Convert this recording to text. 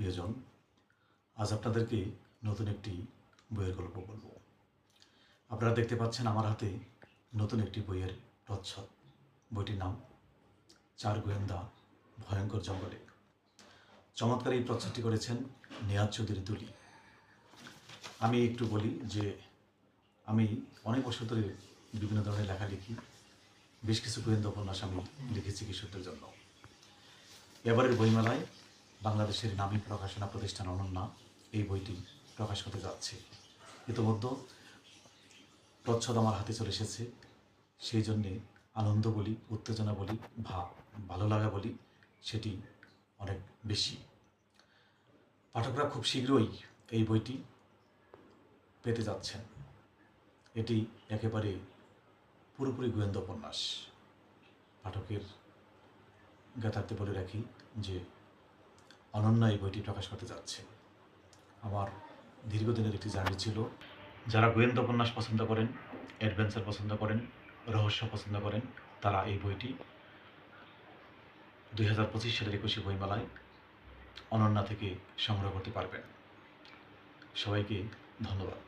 প্রিয়জন, আজ আপনাদেরকে নতুন একটি বইয়ের গল্প বলব। আপনারা দেখতে পাচ্ছেন আমার হাতে নতুন একটি বইয়ের প্রচ্ছদ বইটির নাম, চার গোয়েন্দা ভয়ঙ্কর জঙ্গলে। চমৎকার এই প্রচ্ছদটি করেছেন নেহাজ চৌধুরী তুলি। আমি একটু বলি যে, আমি অনেক বছর ধরে বিভিন্ন ধরনের লেখা লিখি। বেশ কিছু গোয়েন্দা উপন্যাস আমি লিখেছি কিশোরদের জন্য। এবারের বইমেলায় বাংলাদেশের নামী প্রকাশনা প্রতিষ্ঠান অনন্যা এই বইটি প্রকাশ করতে যাচ্ছে। ইতোমধ্যে প্রচ্ছদ আমার হাতে চলে এসেছে। সেই জন্যে আনন্দ বলি, উত্তেজনা বলি, ভা, ভালো লাগা বলি, সেটি অনেক বেশি। পাঠকরা খুব শীঘ্রই এই বইটি পেতে যাচ্ছেন। এটি একেবারে পুরোপুরি গোয়েন্দা উপন্যাস। পাঠকের জ্ঞাতার্থে বলে রাখি যে অনন্য এই বইটি প্রকাশ করতে যাচ্ছে আমার দীর্ঘদিনের একটি জার্নি ছিল। যারা গোয়েন্দা উপন্যাস পছন্দ করেন, অ্যাডভেঞ্চার পছন্দ করেন, রহস্য পছন্দ করেন, তারা এই বইটি দুই হাজার পঁচিশ সালের একুশে বইমেলায় অনন্যা থেকে সংগ্রহ করতে পারবেন। সবাইকে ধন্যবাদ।